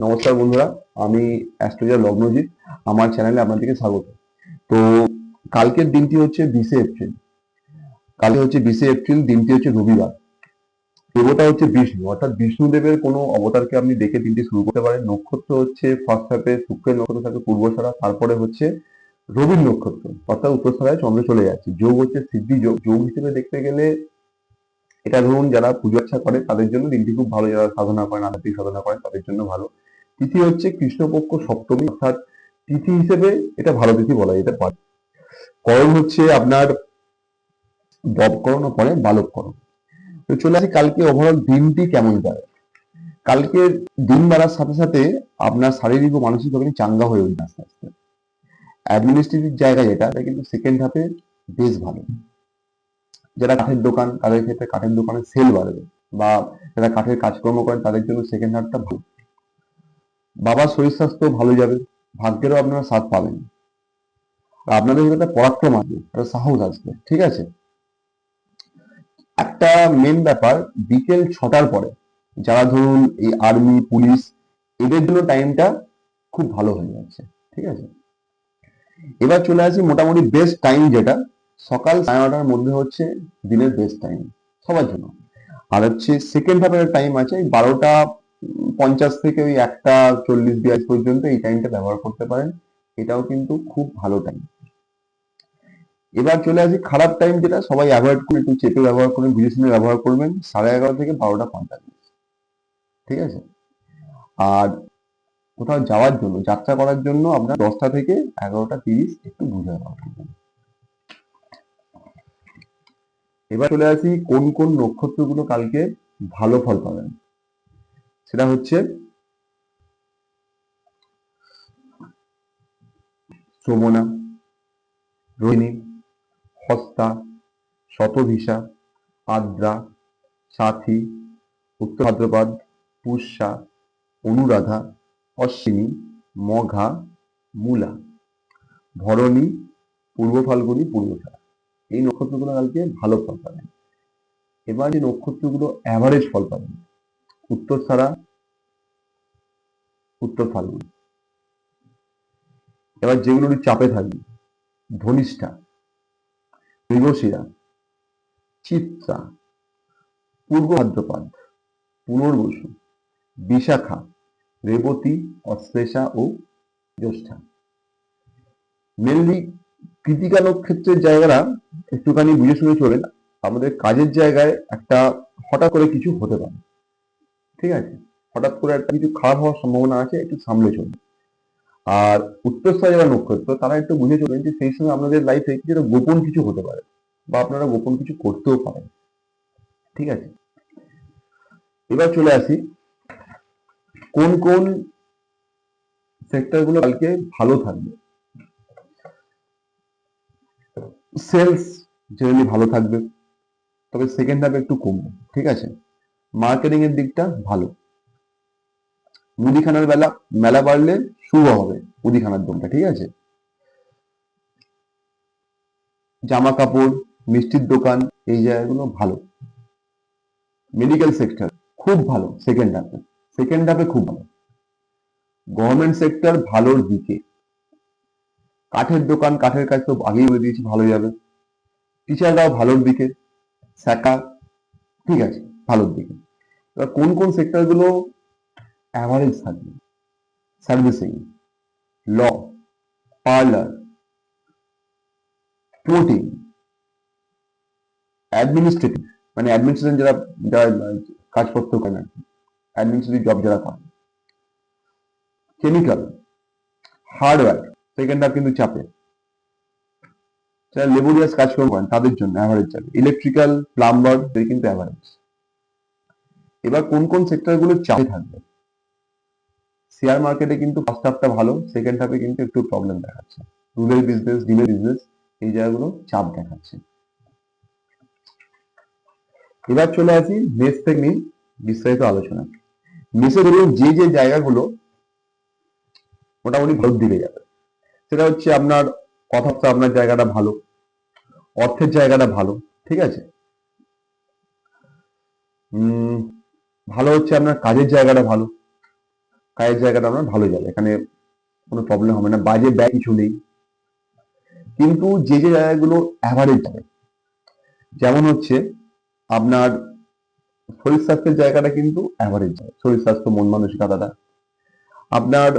নমস্কার বন্ধুরা, আমি অ্যাস্ট্রোলজার লগ্নজিৎ, আমার চ্যানেলে আপনাদেরকে স্বাগত। তো কালকের দিনটি হচ্ছে বিশে এপ্রিল। কালকে হচ্ছে বিশে এপ্রিল, দিনটি হচ্ছে রবিবার। দেবতা হচ্ছে বিষ্ণু, অর্থাৎ বিষ্ণুদেবের কোনো অবতারকে আপনি দেখে দিনটি শুরু করতে পারেন। নক্ষত্র হচ্ছে ফার্স্ট হাফে শুক্রের নক্ষত্র থাকে পূর্বছড়া তারপরে হচ্ছে রবির নক্ষত্র, অর্থাৎ উত্তরসারায় চন্দ্র চলে যাচ্ছে। যোগ হচ্ছে সিদ্ধি যোগ। যোগ হিসেবে দেখতে গেলে এটা ধরুন যারা পুজো আর্চা করে, তাদের জন্য দিনটি খুব ভালো। যারা সাধনা করেন, আধ্যাত্মিক সাধনা করেন, তাদের জন্য ভালো। তিথি হচ্ছে কৃষ্ণপক্ষ সপ্তমী, অর্থাৎ তিথি হিসেবে এটা ভালো তিথি বলা যেতে পারে। করণ হচ্ছে আপনার দবকরণ ও পরে বালককরণ। তো চলে আসি কালকে ওভারঅল দিনটি কেমন যাবে কালকে দিন বাড়ার সাথে সাথে আপনার শারীরিক ও মানসিক ভাবে চাঙ্গা হয়ে উঠবে আস্তে আস্তে। অ্যাডমিনিস্ট্রেটিভ জায়গা যেটা এটা কিন্তু সেকেন্ড হাফে বেশ ভালো। যারা কাঠের দোকান, তাদের ক্ষেত্রে কাঠের দোকানে সেল বাড়বে বা যারা কাঠের কাজকর্ম করেন, তাদের জন্য সেকেন্ড হাফটা ভালো। বাবার শরীর স্বাস্থ্য ভালো যাবে, ভাগ্যেরও আপনারা সাথ পাবেন। আপনাদের একটা পরাক্রম আসবে একটা সাহস আসবে ঠিক আছে? একটা মেন ব্যাপার, বিকেল ছটার পরে যারা ধরুন এই আর্মি পুলিশ এদের জন্য টাইমটা খুব ভালো হয়ে যাচ্ছে, ঠিক আছে? এবার চলে আসি মোটামুটি বেস্ট টাইম যেটা, সকাল সাড়ে নটার মধ্যে হচ্ছে দিনের বেস্ট টাইম সবার জন্য। আর হচ্ছে সেকেন্ড হাফের টাইম আছে, বারোটা পঞ্চাশ থেকে ওই একটা চল্লিশ বিয়াল্লিশ পর্যন্ত এই টাইমটা ব্যবহার করতে পারেন। এটাও কিন্তু খুব ভালো টাইম এবার চলে আসি খারাপ টাইম যেটা, সবাই অ্যাভয়েড করে একটু চেপে ব্যবহার করবেন বুঝে শুনে ব্যবহার করবেন, সাড়ে এগারো থেকে বারোটা পঞ্চাশ। ঠিক আছে? আর কোথাও যাওয়ার জন্য, যাত্রা করার জন্য আপনার দশটা থেকে এগারোটা তিরিশ একটু বুঝে ব্যবহার করবেন এবার চলে আসি কোন কোন নক্ষত্রগুলো কালকে ভালো ফল পাবেন। সেটা হচ্ছে শ্রবণা রোহিণী হস্তা, শতভিসা, আদ্রা, সাথী, উত্তর ভাদ্রপদ, পুষ্যা, অনুরাধা, অশ্বিনী, মঘা, মূলা, ভরণী, পূর্ব ফাল্গুনী পূর্বষাঢ়া এই নক্ষত্রগুলো কালকে ভালো ফল পাবেন। এবার যে নক্ষত্রগুলো অ্যাভারেজ ফল পাবেন উত্তর ছাড়া উত্তর ফাল্গুন এবার যেগুলো চাপে থাকবে, ধনিষ্ঠা, মৃগশিরা, চিত্রা, পূর্ব ভাদ্রপদ পুনর্বসু, বিশাখা, রেবতী, অশ্লেষা ও জ্যৈষ্ঠা। মেনলি কৃতিকা নক্ষত্রের জায়গাটা একটুখানি বুঝে শুনে চলেন, আমাদের কাজের জায়গায় একটা হঠাৎ করে কিছু হতে পারে। ঠিক আছে? হঠাৎ করে একটা কিছু খারাপ হওয়ার সম্ভাবনা আছে, একটু সামলে চলুন। আর উত্তরস্থা যারা নক্ষত্র, তারা একটু বুঝে চলবেন যে সেই সময় আপনাদের লাইফে কিছুটা গোপন কিছু হতে পারে বা আপনারা গোপন কিছু করতেও পারেন। ঠিক আছে? এবার চলে আসি, কোন কোন সেক্টরগুলো কালকে ভালো থাকবে? সেলস জেনারেলি ভালো থাকবে, তবে সেকেন্ড হাফে একটু কমবে, ঠিক আছে? মার্কেটিং এর দিকটা ভালো। মুদিখানার বেলা, মেলা বাড়লে শুভ হবে মুদিখানার দোকানটা, ঠিক আছে? জামা কাপড় মিষ্টির দোকান, এই জায়গাগুলো ভালো। মেডিকেল সেক্টর খুব ভালো সেকেন্ড হাফে সেকেন্ড হাফে খুব ভালো। গভর্নমেন্ট সেক্টর ভালোর দিকে। কাঠের দোকান, কাঠের কাজ তো আগেই বলে দিয়েছি ভালো যাবে। টিচাররাও ভালোর দিকে। শাখা, ঠিক আছে? ভালোর দিকে। কোন কোন সেক্টরগুলো অ্যাভারেজ থাকবে সার্ভিসিং ল পার্লার পোর্টিং অ্যাডমিনিস্ট্রেটিভ মানে অ্যাডমিনিস্ট্রেশন যারা যারা কাজপত্র করেন আর কি। অ্যাডমিনিস্ট্রেটিভ জব যারা করেন কেমিক্যাল হার্ডওয়্যার সেকেন্ড কিন্তু চাপে। যারা লেবোরিয়াস কাজ করেন তাদের জন্য অ্যাভারেজ যাবে। ইলেকট্রিক্যাল প্লাম্বার কিন্তু অ্যাভারেজ এবার কোন কোন সেক্টরগুলো চাপে থাকবে? শেয়ার মার্কেটে কিন্তু ফার্স্ট হাফটা ভালো সেকেন্ড হাফে কিন্তু একটু প্রবলেম দেখাচ্ছে। রুরাল বিজনেস ডিমের বিজনেস এই জায়গাগুলো চাপ দেখাচ্ছে। এবার চলে আসি মেস থেকে নিয়ে বিস্তারিত আলোচনা। মেসে ধরুন যে যে জায়গাগুলো মোটামুটি ভালোর দিকে যাবে। সেটা হচ্ছে আপনার কথাবার্তা আপনার জায়গাটা ভালো, অর্থের জায়গাটা ভালো, ঠিক আছে? ভালো হচ্ছে আপনার কাজের জায়গাটা ভালো। কাজের জায়গাটা আপনার ভালো যাবে। এখানে কোনো প্রবলেম হবে না। বাজে ব্যয় কিছু নেই। কিন্তু যে যে জায়গাগুলো অ্যাভারেজ যাবে যেমন হচ্ছে আপনার শরীর স্বাস্থ্যের জায়গাটা কিন্তু অ্যাভারেজ যায় শরীর স্বাস্থ্য, মন মানসিকতাটা। আপনার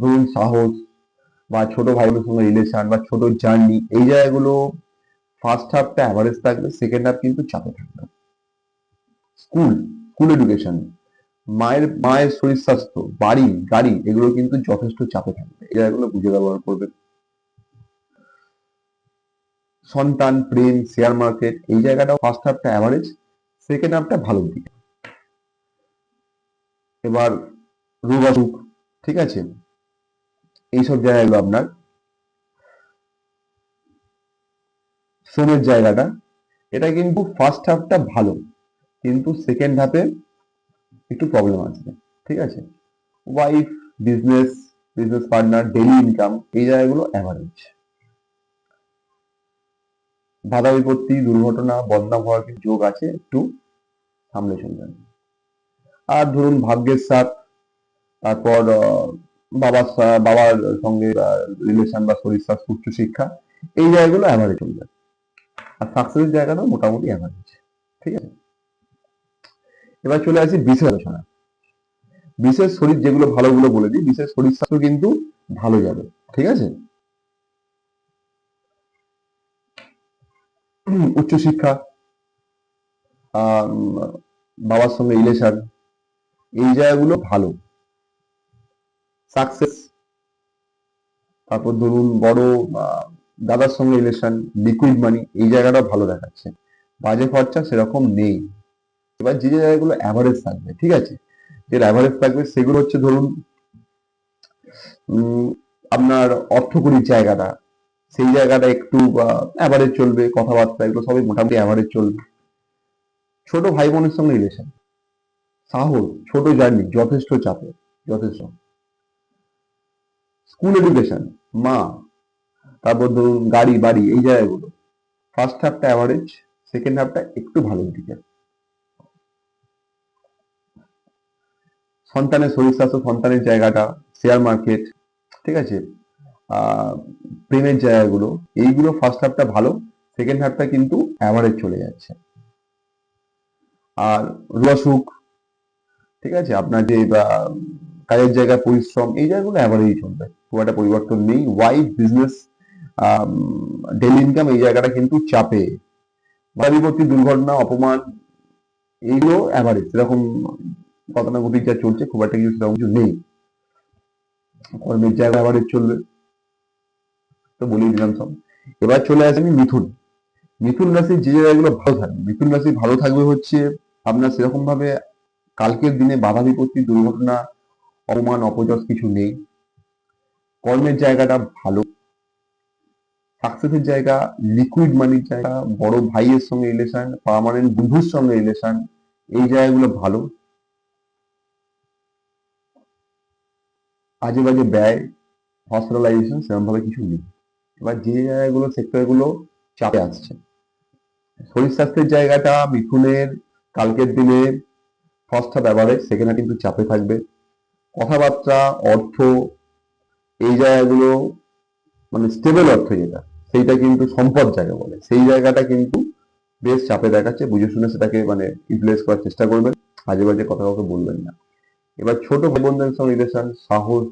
ধরুন সাহস বা ছোট ভাই বোনের সঙ্গে রিলেশন বা ছোট জার্নি এই জায়গাগুলো ফার্স্ট হাফটা অ্যাভারেজ থাকবে সেকেন্ড হাফ কিন্তু চাপে থাকবে স্কুল স্কুল এডুকেশন মায়ের মায়ের শরীর স্বাস্থ্য, বাড়ি, গাড়ি, এগুলো কিন্তু যথেষ্ট চাপে থাকবে। এই জায়গাগুলো বুঝে ব্যবহার করবে। সন্তান, প্রেম শেয়ার মার্কেট এই জায়গাটা ফার্স্ট হাফটা অ্যাভারেজ সেকেন্ড হাফটা ভালো দিকে। এবার রোগ অসুখ ঠিক আছে? এইসব জায়গাগুলো আপনার। শ্রমের জায়গাটা, এটা কিন্তু ফার্স্ট হাফটা ভালো। কিন্তু সেকেন্ড হাফে একটু প্রবলেম আসবে ঠিক আছে? Wife business business partner daily income এই জায়গাগুলো অ্যাভারেজ বাধা বিপত্তি, দুর্ঘটনা বদনাম হওয়ার যোগ আছে, একটু সামলে চলবেন আর ধরুন ভাগ্যের সাথ, তারপর বাবার বাবার সঙ্গে রিলেশন বা শরীর স্বাস্থ্য উচ্চ শিক্ষা, এই জায়গাগুলো অ্যাভারেজ চলবে আর সাকসেসের জায়গাটা মোটামুটি অ্যাভারেজ ঠিক আছে? এবার চলে আসি বিশেষ আলোচনা বিশেষ শরীর যেগুলো ভালোগুলো বলে দিই বিশেষ শরীর স্বাস্থ্য কিন্তু ভালো যাবে, ঠিক আছে? উচ্চশিক্ষা বাবার সঙ্গে রিলেশন, এই জায়গাগুলো ভালো। সাকসেস, তারপর ধরুন বড় দাদার সঙ্গে রিলেশন লিকুইড মানি এই জায়গাটা ভালো দেখাচ্ছে। বাজে খরচা সেরকম নেই। এবার যে যে জায়গাগুলো অ্যাভারেজ থাকবে, ঠিক আছে? যে অ্যাভারেজ থাকবে সেগুলো হচ্ছে ধরুন আপনার অর্থকরীর জায়গাটা, সেই জায়গাটা একটু অ্যাভারেজ চলবে, কথাবার্তা এগুলো সবই মোটামুটি অ্যাভারেজ চলবে। ছোট ভাই বোনের সঙ্গে রিলেশন সাহস, ছোট জার্নি যথেষ্ট চাপে যথেষ্ট। স্কুল এডুকেশন মা, তারপর ধরুন গাড়ি, বাড়ি, এই জায়গাগুলো। ফার্স্ট হাফটা অ্যাভারেজ সেকেন্ড হাফটা একটু ভালোর দিকে। সন্তানের শরীর স্বাস্থ্য সন্তানের জায়গাটা শেয়ার মার্কেট ঠিক আছে? প্রেমের জায়গাগুলো, এইগুলো ফার্স্ট হাফটা ভালো সেকেন্ড হাফটা কিন্তু অ্যাভারেজ চলে যাচ্ছে। আর রসুক ঠিক আছে? আপনার যে কাজের জায়গায় পরিশ্রম, এই জায়গাগুলো অ্যাভারেজই চলবে। খুব একটা পরিবর্তন নেই। ওয়াইফ বিজনেস ডেলি ইনকাম এই জায়গাটা কিন্তু চাপে। বাড়িবর্তী দুর্ঘটনা, অপমান, এইগুলো অ্যাভারেজ সেরকম গতানুগতিক যা চলছে খুব একটা কিছু সেরকম কিছু নেই। কর্মের জায়গা অ্যাভারেজ চলবে। তো বলেই দিলাম সব। এবার চলে আসে আমি মিথুন। মিথুন রাশির যে জায়গাগুলো ভালো থাকবে। মিথুন রাশি ভালো থাকবে হচ্ছে আপনার সেরকম ভাবে কালকের দিনে বাধা বিপত্তি, দুর্ঘটনা, অপমান, অপযশ কিছু নেই। কর্মের জায়গাটা ভালো। সাকসেসের জায়গা লিকুইড মানির জায়গা, বড় ভাইয়ের সঙ্গে রিলেশন পার্মানেন্ট বন্ধুর সঙ্গে রিলেশন এই জায়গাগুলো ভালো। আজে বাজে ব্যয় হসপিটালাইজেশন সেরকম ভাবে কিছু নেই। এবার যে জায়গাগুলো সেক্টরগুলো চাপে আসছে। শরীর স্বাস্থ্যের জায়গাটা মিথুনের কালকের দিনে ফার্স্ট হাফ অ্যাভারেজ হাফ কিন্তু চাপে থাকবে। কথাবার্তা, অর্থ, এই জায়গাগুলো মানে স্টেবল অর্থ যেটা, সেইটা কিন্তু সম্পদ জায়গা বলে। সেই জায়গাটা কিন্তু বেশ চাপে দেখাচ্ছে। বুঝে শুনে সেটাকে মানে ইউটিলাইজ করার চেষ্টা করবেন। আজে বাজে কথা কাউকে বলবেন না। এবার ছোট ভাই বোনদের সঙ্গে রিলেশন সাহস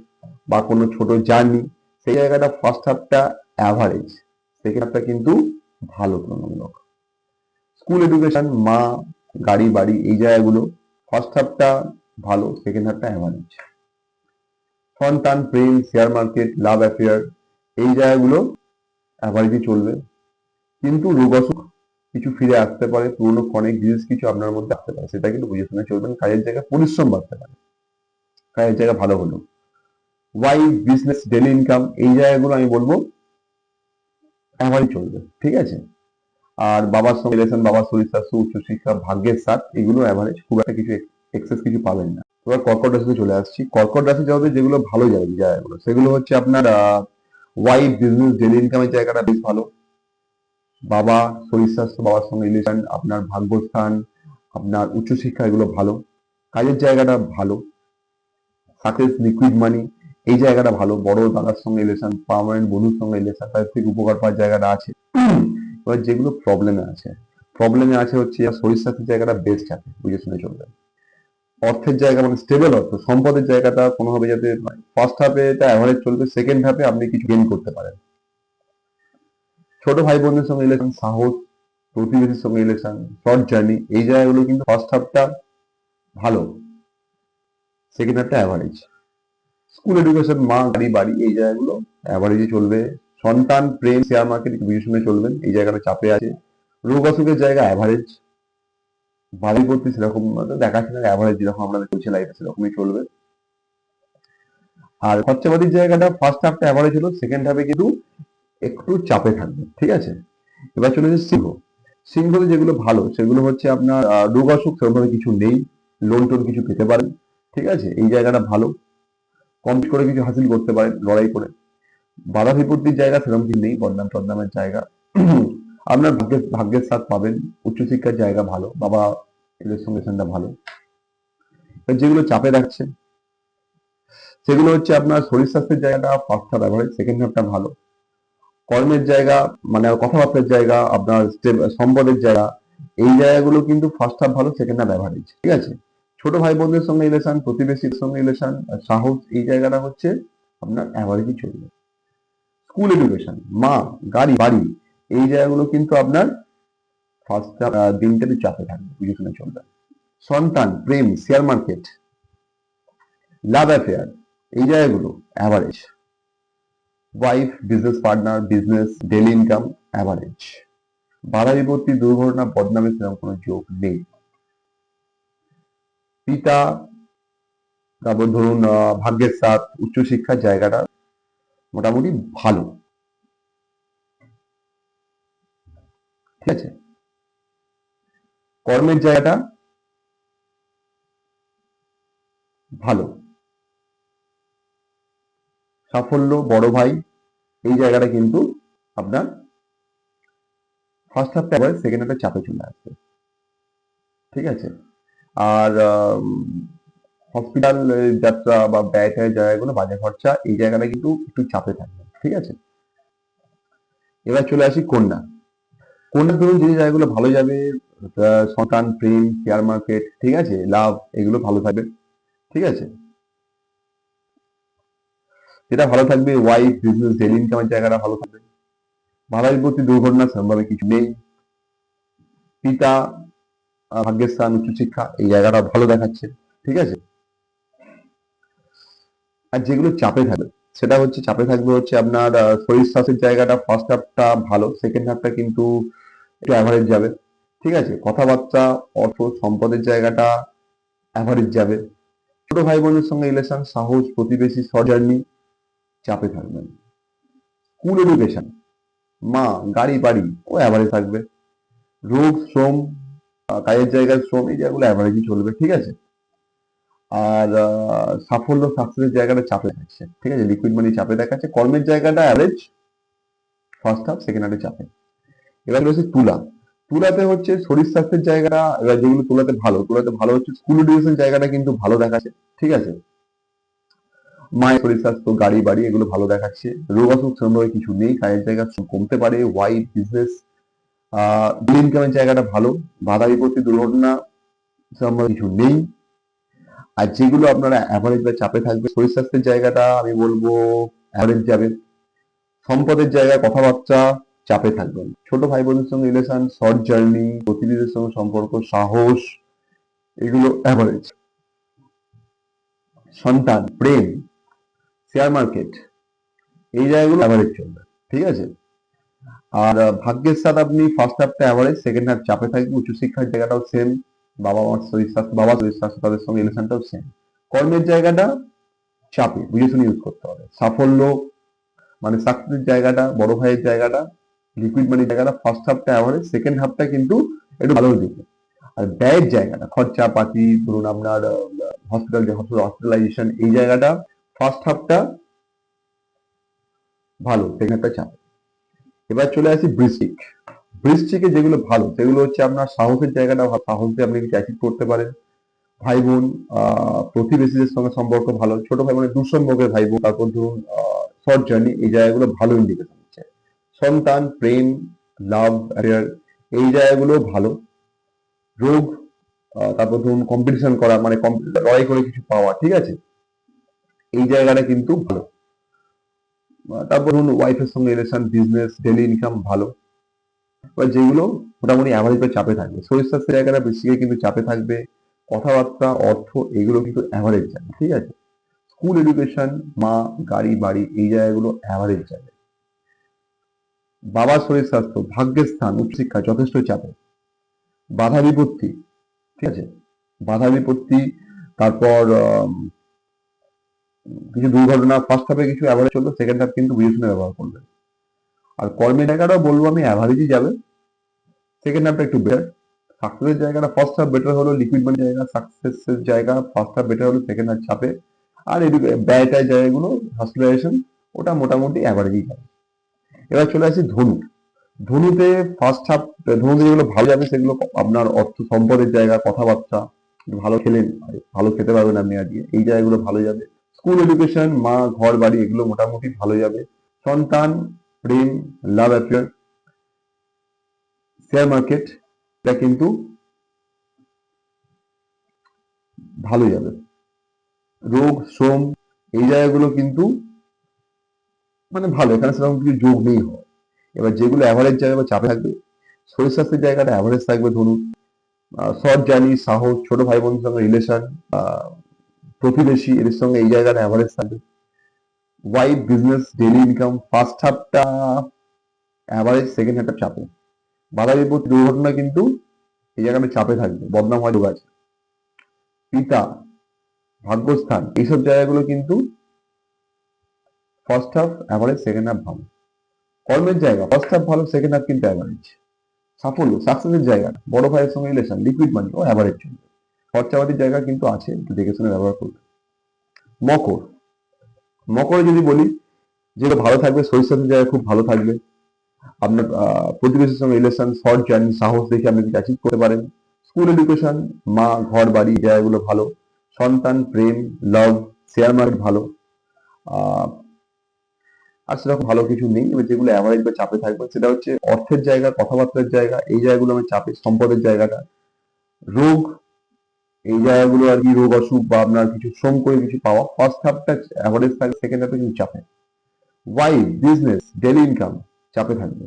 বা কোনো ছোট জার্নি সেই জায়গাটা ফার্স্ট হাফটা অ্যাভারেজ সেকেন্ড হাফটা কিন্তু ভালো তুলনামূলক। স্কুল এডুকেশন মা, গাড়ি, বাড়ি, এই জায়গাগুলো ফার্স্ট হাফটা ভালো সেকেন্ড হাফটা অ্যাভারেজ সন্তান প্রেম শেয়ার মার্কেট লাভ অ্যাফেয়ার এই জায়গাগুলো অ্যাভারেজই চলবে। কিন্তু রোগ অসুখ কিছু ফিরে আসতে পারে, পুরনো অনেক ডিজিজ কিছু আপনার মধ্যে আসতে পারে, সেটা কিন্তু বুঝে শুনে চলবেন, কাজের জায়গায় পরিশ্রম বাড়তে পারে। কাজের জায়গা ভালো হলো। ওয়াইফ বিজনেস ডেলি ইনকাম এই জায়গাগুলো আমি বলব অ্যাভারেজ চলবে, ঠিক আছে? আর বাবার সঙ্গে রিলেশন বাবার শরীর স্বাস্থ্য উচ্চশিক্ষা ভাগ্যের সাথ এগুলো অ্যাভারেজ খুব একটা কিছু এক্সেস কিছু পাবেন না। এবার কর্কট রাশিতে চলে আসছি। কর্কট রাশি যাদের যেগুলো ভালো যাবে জায়গাগুলো, সেগুলো হচ্ছে আপনার ওয়াইফ বিজনেস ডেলি ইনকামের জায়গাটা বেশ ভালো। বাবা, শরীর স্বাস্থ্য, বাবার সঙ্গে রিলেশন আপনার ভাগ্যস্থান, আপনার উচ্চশিক্ষা এগুলো ভালো। কাজের জায়গাটা ভালো। সাকসেস লিকুইড মানি এই জায়গাটা ভালো। বড় দাদার সঙ্গে রিলেশন পার্মানেন্ট বন্ধুর সঙ্গে রিলেশন তাদের থেকে উপকার পাওয়ার জায়গাটা আছে। এবার যেগুলো প্রবলেমে আছে প্রবলেমে আছে হচ্ছে শরীর স্বাস্থ্যের জায়গাটা বেস্ট আছে, বুঝে শুনে চলবে। অর্থের জায়গা মানে স্টেবল অর্থ, সম্পদের জায়গাটা কোনোভাবে যাতে ফার্স্ট হাফে এটা অ্যাভারেজ চলবে সেকেন্ড হাফে আপনি কিছু গেইন করতে পারেন। ছোট ভাই বোনদের সঙ্গে রিলেশন সাহস, প্রতিবেশীর সঙ্গে রিলেশন শর্ট জার্নি এই জায়গাগুলো কিন্তু ফার্স্ট হাফটা ভালো। সেকেন্ড হাফটা অ্যাভারেজ স্কুল এডুকেশন মা গাড়ি বাড়ি এই জায়গাগুলো অ্যাভারেজে চলবে। সন্তান, প্রেম শেয়ার মার্কেট শুনে চলবেন এই জায়গাটা চাপে আছে। রোগ অসুখের জায়গা অ্যাভারেজ বাড়ি ভর্তি সেরকম দেখাশোনা অ্যাভারেজ যেরকম আপনাদের চলছে লাইফে সেরকমই চলবে। আর খরচাপাতির জায়গাটা ফার্স্ট হাফটা অ্যাভারেজ হলো সেকেন্ড হাফে কিন্তু একটু চাপে থাকবে, ঠিক আছে? এবার চলে যাচ্ছে সিংহ। সিংহতে যেগুলো ভালো, সেগুলো হচ্ছে আপনার রোগ অসুখ সেরকমভাবে কিছু নেই। লোন টোন কিছু পেতে পারেন। ঠিক আছে? এই জায়গাটা ভালো। কমপ্লিট করে কিছু হাসিল করতে পারেন লড়াই করে। বাধা বিপত্তির জায়গা সেরকম কিছু নেই, বদনাম টদনামের জায়গা। আপনার ভাগ্যের ভাগ্যের সাথ পাবেন। উচ্চশিক্ষার জায়গা ভালো, বাবা এদের সঙ্গে সঙ্গে ভালো। যেগুলো চাপে রাখছে, সেগুলো হচ্ছে আপনার শরীর স্বাস্থ্যের জায়গাটা ফার্স্ট হাফ অ্যাভারেজ সেকেন্ড হাফটা ভালো। কর্মের জায়গা মানে কথাবার্তার জায়গা, আপনার সম্পদের জায়গা, এই জায়গাগুলো কিন্তু ফার্স্ট হাফ ভালো সেকেন্ড হাফ অ্যাভারেজ ঠিক আছে? ছোট ভাই বোনদের সঙ্গে রিলেশন, প্রতিবেশীর সঙ্গে রিলেশন সাহস এই জায়গাটা হচ্ছে আপনার অ্যাভারেজই চলবে। স্কুল এডুকেশন মা, গাড়ি, বাড়ি, এই জায়গাগুলো কিন্তু আপনার ফার্স্ট দিনটাতে চাপে থাকবে, বুঝে শুনে চলবে। সন্তান, প্রেম শেয়ার মার্কেট লাভ অ্যাফেয়ার এই জায়গাগুলো average wife business partner business daily income average বাধা বিপত্তি দুর্ঘটনা, বদনামে সেরকম কোনো যোগ নেই। পিতা, তারপর ধরুন ভাগ্যের সাথ উচ্চশিক্ষার জায়গাটা মোটামুটি ভালো। ঠিক আছে? কর্মের জায়গাটা ভালো। সাফল্য, বড় ভাই, এই জায়গাটা কিন্তু আপনার ফার্স্ট হাফটা সেকেন্ড হাফটা চাপে চলে আসবে। ঠিক আছে? আর হসপিটাল যাত্রা বা ব্যয় জায়গাগুলো বাজে খরচা এই জায়গাটা কিন্তু একটু চাপে থাকবে ঠিক আছে? এবার চলে আসি কন্যা। কন্যা ধরুন যে জায়গাগুলো ভালো যাবে সন্তান, প্রেম শেয়ার মার্কেট ঠিক আছে? লাভ, এগুলো ভালো থাকবে, ঠিক আছে? যেটা ভালো থাকবে ওয়াইফ বিজনেস ডেলি ইনকামের জায়গাটা ভালো থাকবে। বাধা প্রতি দুর্ঘটনা সেরকমভাবে কিছু নেই। পিতা ভাগ্যের স্থান উচ্চশিক্ষা এই জায়গাটা ভালো দেখাচ্ছে, ঠিক আছে? আর যেগুলো চাপে থাকবে সেটা হচ্ছে চাপে থাকবে হচ্ছে আপনার শরীর স্বাস্থ্যের জায়গাটা ফার্স্ট হাফটা ভালো সেকেন্ড হাফটা কিন্তু একটু অ্যাভারেজ যাবে, ঠিক আছে? কথাবার্তা, অর্থ, সম্পদের জায়গাটা অ্যাভারেজ যাবে। ছোট ভাই বোনের সঙ্গে রিলেশন সাহস, প্রতিবেশী সজার্নি চাপে থাকবেন স্কুল এডুকেশন মা, গাড়ি, বাড়ি, ও অ্যাভারেজ থাকবে। রোগ, শ্রম কাজের জায়গার শ্রম এই জায়গাগুলো অ্যাভারেজই চলবে, ঠিক আছে? আর সাফল্য সাকসেসের জায়গাটা চাপে থাকছে ঠিক আছে? লিকুইড মানি চাপে দেখাচ্ছে। কর্মের জায়গাটা অ্যাভারেজ ফার্স্ট হাফ সেকেন্ড হাফে চাপে। এবার রয়েছে তুলা। তুলাতে হচ্ছে শরীর স্বাস্থ্যের জায়গাটা এবার যেগুলো তুলাতে ভালো তুলাতে ভালো হচ্ছে স্কুল এডুকেশন জায়গাটা কিন্তু ভালো দেখাচ্ছে, ঠিক আছে? মায়ের শরীর স্বাস্থ্য, গাড়ি বাড়ি এগুলো ভালো দেখাচ্ছে। রোগ অসুখ সেরকমভাবে কিছু নেই, কাজের জায়গা কমতে পারে ওয়াইফ বিজনেস আহ ইনকামের জায়গাটা ভালো, বাধা বিপত্তি, দুর্ঘটনা সেরকমভাবে কিছু নেই। আর যেগুলো আপনারা অ্যাভারেজ বা চাপে থাকবে শরীর স্বাস্থ্যের জায়গাটা আমি বলব অ্যাভারেজ যাবে। সম্পদের জায়গায় কথাবার্তা চাপে থাকবেন। ছোট ভাই বোনের সঙ্গে রিলেশন শর্ট জার্নি প্রতিনিধিদের সঙ্গে সম্পর্ক, সাহস, এগুলো অ্যাভারেজ সন্তান, প্রেম শেয়ার মার্কেট এই জায়গাগুলো অ্যাভারেজ চলবে, ঠিক আছে? আর ভাগ্যের সাথে আপনি ফার্স্ট হাফটা অ্যাভারেজ সেকেন্ড হাফ চাপে থাকবে উচ্চশিক্ষার জায়গাটাও সেম বাবা মার শরীর স্বাস্থ্য, বাবা শরীর স্বাস্থ্য তাদের সঙ্গে রিলেশনটাও সেম কর্মের জায়গাটা চাপে, বুঝে শুনে ইউজ করতে হবে। সাফল্য মানে সাকসেসের জায়গাটা, বড় ভাইয়ের জায়গাটা লিকুইড মানির জায়গাটা ফার্স্ট হাফটা অ্যাভারেজ সেকেন্ড হাফটা কিন্তু একটু ভালো দিবে আর ব্যয়ের জায়গাটা খরচা পাতি ধরুন আপনার হসপিটাল যে হসপিটালাইজেশন এই জায়গাটা ফার্স্ট হাফটা ভালো সেকেন্ড হাফটা চাপে। এবার চলে আসি বৃশ্চিক। বৃশ্চিকে যেগুলো ভালো, সেগুলো হচ্ছে আপনার সাহসের জায়গাটা সাহস দিয়ে আপনি কিছু অ্যাচিভ করতে পারেন। ভাই বোন প্রতিবেশীদের সঙ্গে সম্পর্ক ভালো, ছোট ভাই বোনের দুঃসম্পর্কের ভাই বোন তারপর ধরুন শর্ট জার্নি এই জায়গাগুলো ভালো ইন্ডিকেশন দিচ্ছে। সন্তান, প্রেম লাভ অ্যাফেয়ার এই জায়গাগুলো ভালো। রোগ তারপর ধরুন কম্পিটিশন করা মানে লড়াই করে কিছু পাওয়া, ঠিক আছে? এই জায়গাটা কিন্তু ভালো। তারপর ধরুন ওয়াইফের সঙ্গে রিলেশন বিজনেস ডেলি ইনকাম ভালো। এবার যেগুলো মোটামুটি অ্যাভারেজ বা চাপে থাকবে। শরীর স্বাস্থ্যের জায়গাটা বেশি কিন্তু চাপে থাকবে। কথাবার্তা, অর্থ, এগুলো কিন্তু অ্যাভারেজ যাবে, ঠিক আছে? স্কুল এডুকেশন মা, গাড়ি, বাড়ি, এই জায়গাগুলো অ্যাভারেজ যাবে। বাবার শরীর স্বাস্থ্য, ভাগ্যের স্থান উচ্চশিক্ষা যথেষ্ট চাপে। বাধা বিপত্তি, ঠিক আছে? বাধা বিপত্তি, তারপর কিছু দুর্ঘটনা ফার্স্ট হাফে কিছু অ্যাভারেজ চলবে সেকেন্ড হাফ কিন্তু বুঝে ব্যবহার করবে। আর কর্মের জায়গাটাও বলব আমি অ্যাভারেজই যাবে। সেকেন্ড হাফটা একটু বেটার সাকসেসের জায়গাটা ফার্স্ট হাফ বেটার হলো লিকুইড মানি জায়গা সাকসেসের জায়গা ফার্স্ট হাফ বেটার হলো সেকেন্ড হাফ চাপে। আর এদিকে ব্যয়টায় জায়গাগুলো হসপিটালাইজেশন ওটা মোটামুটি অ্যাভারেজই যাবে। এবার চলে আসি ধনু। ধনুতে ফার্স্ট হাফ ধনুতে যেগুলো ভালো যাবে, সেগুলো আপনার অর্থ সম্পদের জায়গা, কথাবার্তা, ভালো খেলেন ভালো খেতে পারবেন আপনি আজকে এই জায়গাগুলো ভালো যাবে। স্কুল এডুকেশন মা ঘর বাড়ি এগুলো মোটামুটি ভালো যাবে। সন্তান, প্রেম লাভ অ্যাফেয়ার শেয়ার মার্কেট এটা কিন্তু ভালো যাবে। রোগ, শ্রম, এই জায়গাগুলো কিন্তু মানে ভালো, এখানে সেরকম কিছু যোগ নেই হয়। এবার যেগুলো অ্যাভারেজ জায়গা বা চাপে থাকবে, শরীর স্বাস্থ্যের জায়গাটা অ্যাভারেজ থাকবে ধরুন শর্ট জানি সাহস, ছোট ভাই বোনের সঙ্গে রিলেশন প্রতিবেশী, এদের সঙ্গে এই জায়গাটা অ্যাভারেজ থাকবে wife business daily income first হাফটা অ্যাভারেজ সেকেন্ড হাফটা চাপে? বাধা বিপত্তি দুর্ঘটনা কিন্তু এই জায়গাটা চাপে থাকবে, বদনাম হয় যোগ আছে। পিতা, ভাগ্যস্থান, এইসব জায়গাগুলো কিন্তু first half average second half ভালো। কর্মের জায়গা ফার্স্ট হাফ ভালো সেকেন্ড হাফ কিন্তু অ্যাভারেজ সাফল্য সাকসেসের জায়গা, বড় ভাইয়ের সঙ্গে রিলেশন লিকুইড মানি ও অ্যাভারেজ চলবে। খরচাপাতির জায়গা কিন্তু আছে, একটু দেখে শুনে ব্যবহার করবে মকর। মকরে যদি বলি, যেটা ভালো থাকবে শরীর স্বাস্থ্যের জায়গা খুব ভালো থাকবে। আপনার প্রতিবেশীর সঙ্গে রিলেশন শর্ট জার্নি সাহস দেখে আপনি কিছু অ্যাচিভ করতে পারেন। স্কুল এডুকেশন মা, ঘর, বাড়ি জায়গাগুলো ভালো। সন্তান, প্রেম লাভ শেয়ার মার্কেট ভালো। আর সেরকম ভালো কিছু নেই। এবার যেগুলো অ্যাভারেজ বা চাপে থাকবে, সেটা হচ্ছে অর্থের জায়গা, কথাবার্তার জায়গা, এই জায়গাগুলো আমি চাপে, সম্পদের জায়গাটা। রোগ এই জায়গাগুলো আর কি রোগ অসুখ বা আপনার কিছু শ্রম করে কিছু পাওয়া ফার্স্ট হাফটা অ্যাভারেজ থাকবে সেকেন্ড হাফে কিন্তু চাপে। ওয়াইফ বিজনেস ডেলি ইনকাম চাপে থাকবে?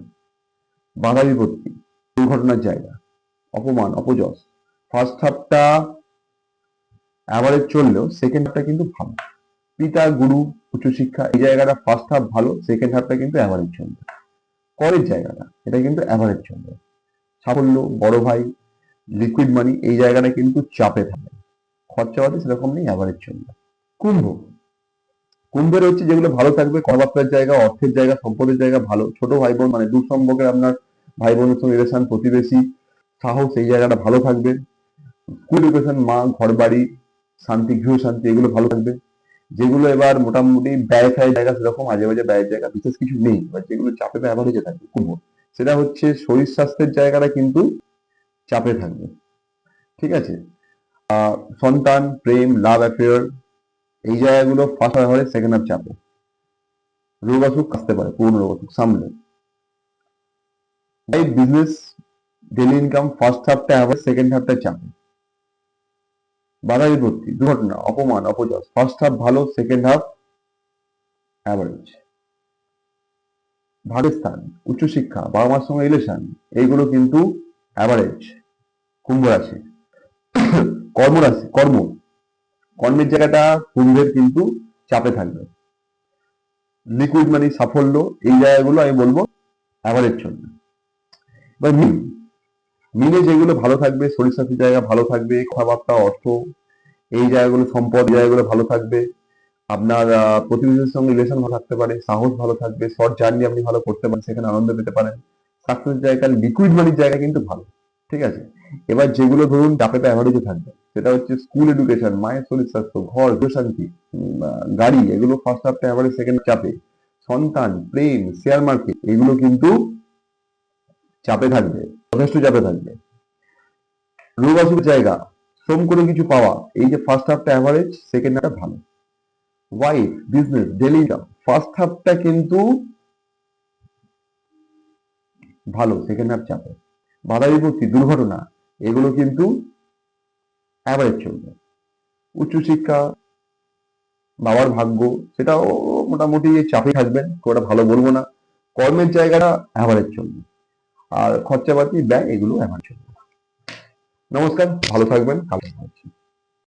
বাধা বিপত্তি, দুর্ঘটনার জায়গা, অপমান, অপযশ। ফার্স্ট হাফটা অ্যাভারেজ চললেও সেকেন্ড হাফটা কিন্তু ভালো। পিতা, গুরু উচ্চশিক্ষা এই জায়গাটা ফার্স্ট হাফ ভালো সেকেন্ড হাফটা কিন্তু অ্যাভারেজ চলবে। করের জায়গাটা, এটা কিন্তু অ্যাভারেজ চলবে। সাফল্য, বড় ভাই লিকুইড মানি এই জায়গাটা কিন্তু চাপে থাকবে খরচাপাতি সেরকম নেই অ্যাভারেজ চলবে। কুম্ভ। কুম্ভের হচ্ছে যেগুলো ভালো থাকবে কথাবার্তার জায়গা, অর্থের জায়গা, সম্পদের জায়গা ভালো। ছোট ভাই বোন মানে দূর সম্পর্কে আপনার ভাই বোনের সঙ্গে রিলেশন প্রতিবেশী, সাহস, এই জায়গাটা ভালো থাকবে। এডুকেশন মা ঘর বাড়ি শান্তি, গৃহ শান্তি, এগুলো ভালো থাকবে। যেগুলো এবার মোটামুটি ব্যয় খায় জায়গা সেরকম আজে বাজে ব্যয়ের জায়গা বিশেষ কিছু নেই। বা যেগুলো চাপে বা অ্যাভারেজে থাকবে, কুম্ভ। সেটা হচ্ছে শরীর স্বাস্থ্যের জায়গাটা কিন্তু চাপে থাকবে। ঠিক আছে? সন্তান, প্রেম লাভ অ্যাফেয়ার এই জায়গাগুলো ফার্স্ট হাফ সেকেন্ড হাফ চাপে। রোগ অসুখ আসতে পারে পুরনো রোগ অসুখ সামনে এই বিজনেস ডেলি ইনকাম ফার্স্ট হাফটা অ্যাভারেজ সেকেন্ড হাফটা চাপে। বাধা বিপত্তি, দুর্ঘটনা, অপমান, অপযশ ফার্স্ট হাফ ভালো সেকেন্ড হাফ অ্যাভারেজ ভাগের স্থান, উচ্চশিক্ষা, বাবা মার সঙ্গে রিলেশন এইগুলো কিন্তু অ্যাভারেজ কুম্ভ রাশি। কর্মরাশি কর্ম। কর্মের জায়গাটা কুম্ভের কিন্তু চাপে থাকবে। লিকুইড মানি সাফল্য, এই জায়গাগুলো আমি বলব অ্যাভারেজ চলবে। এবার মিন। মিনে যেগুলো ভালো থাকবে, শরীর স্বাস্থ্যের জায়গা ভালো থাকবে, কথাবার্তা, অর্থ, এই জায়গাগুলো, সম্পদ জায়গাগুলো ভালো থাকবে। আপনার প্রতিবেশীর সঙ্গে রিলেশন ভালো থাকতে পারে, সাহস ভালো থাকবে শর্ট জার্নি আপনি ভালো করতে পারেন, সেখানে আনন্দ পেতে পারেন। সাকসেস জায়গা লিকুইড মানির জায়গা কিন্তু ভালো, ঠিক আছে? এবার যেগুলো ধরুন চাপে অ্যাভারেজে থাকবে। সেটা হচ্ছে স্কুল এডুকেশন মায়ের শরীর স্বাস্থ্য, ঘর শান্তি গাড়ি, এগুলো ফার্স্ট হাফটা অ্যাভারেজ সেকেন্ড চাপে। সন্তান, প্রেম শেয়ার মার্কেট এগুলো কিন্তু চাপে থাকবে, যথেষ্ট চাপে থাকবে। রোগ অসুখ জায়গা, শ্রম করে কিছু পাওয়া, এই যে ফার্স্ট হাফটা অ্যাভারেজ সেকেন্ড হাফটা ভালো। ওয়াইফ বিজনেস ডেলি ফার্স্ট হাফটা কিন্তু ভালো সেকেন্ড হাফ চাপে। বাধা বিপত্তি, দুর্ঘটনা এগুলো কিন্তু অ্যাভারেজ চলবে উচ্চশিক্ষা বাবার ভাগ্য, সেটাও মোটামুটি চাপে থাকবেন, খুব একটা ভালো বলব না। কর্মের জায়গাটা অ্যাভারেজ চলবে আর খরচাপাতি ব্যয় এগুলো অ্যাভারেজ চলবে নমস্কার, ভালো থাকবেন হচ্ছে।